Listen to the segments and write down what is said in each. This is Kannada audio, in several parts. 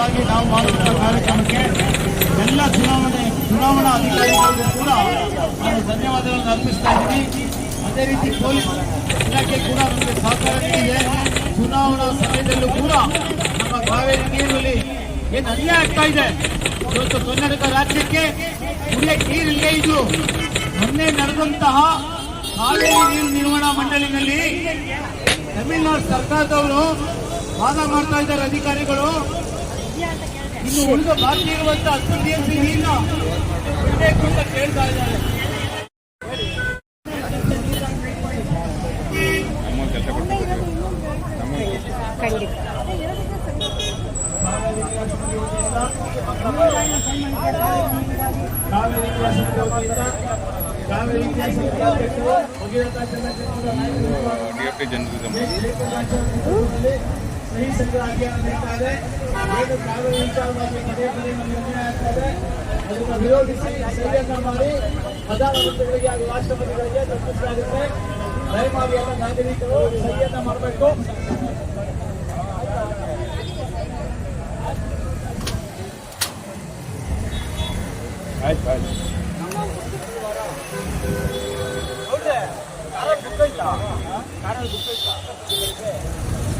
ಸಲುವಾಗಿ ನಾವು ಮಾಡುವಂಥ ಕಾರ್ಯಕ್ರಮಕ್ಕೆ ಎಲ್ಲ ಚುನಾವಣೆ, ಚುನಾವಣಾ ಅಧಿಕಾರಿಗಳಿಗೂ ಕೂಡ ನಾನು ಧನ್ಯವಾದಗಳನ್ನು ಅರ್ಪಿಸ್ತಾ ಇದ್ದೀನಿ. ಅದೇ ರೀತಿ ಪೊಲೀಸ್ ಇಲಾಖೆ ಕೂಡ ನಮಗೆ ಸಹಕಾರ ನೀಡಿದೆ. ಚುನಾವಣಾ ಸಮಯದಲ್ಲೂ ಕೂಡ ನಮ್ಮ ಕಾವೇರಿ ನೀರಿನಲ್ಲಿ ಏನು ಅನ್ಯಾಯ ಆಗ್ತಾ ಇದೆ? ಇವತ್ತು ಕರ್ನಾಟಕ ರಾಜ್ಯಕ್ಕೆ ಕುಡಿಯಕ್ಕೆ ನೀರಿಲ್ಲೇ ಇದು ಮೊನ್ನೆ ನಡೆದಂತಹ ಕಾವೇರಿ ನೀರು ನಿರ್ವಹಣಾ ಮಂಡಳಿನಲ್ಲಿ ತಮಿಳುನಾಡು ಸರ್ಕಾರದವರು ವಾದ ಮಾಡ್ತಾ ಇದ್ದಾರೆ ಅಧಿಕಾರಿಗಳು. ಇನ್ನು ಉಳಿದ ಬಾಕಿ ಇರುವಂತ ಹತ್ತು ಕೇಳ್ತಾ ಇದ್ದಾರೆ. ನಮ್ಮ ಸಂಗ್ರಹ ಅಭಿಯಾನ ನಡೀತಾ ಇದೆ ಏನು ವಿಚಾರವಾಗಿ ಪದೇ ಪದೇ ನಮ್ಮ ನಿರ್ಣಯ ಆಗ್ತಾ ಇದೆ ಅದನ್ನು ವಿರೋಧಿಸಿ ಸಹಿಯನ್ನ ಮಾಡಿ ಪ್ರಧಾನಮಂತ್ರಿಗಳಿಗೆ ಹಾಗೂ ರಾಷ್ಟ್ರಪತಿಗಳಿಗೆ ತಪ್ಪಿಸಲಾಗುತ್ತೆ ದಯಮಾಡಿ ಎಲ್ಲ ನಾಗರಿಕರು ಸಹಿಯನ್ನ ಮಾಡಬೇಕು ಆಯ್ತು ಆಯ್ತು.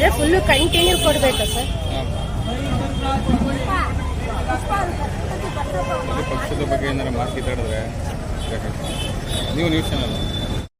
ಅಂದ್ರೆ ಫುಲ್ ಕಂಟಿನ್ಯೂ ಕೊಡ್ಬೇಕಾ ಸರ್ ಪಕ್ಷದ ಬಗ್ಗೆ ಏನಾರ ಮಾತಾಡಿದ್ರೆ ನೀವು ನ್ಯೂಸ್ ಚಾನಲ್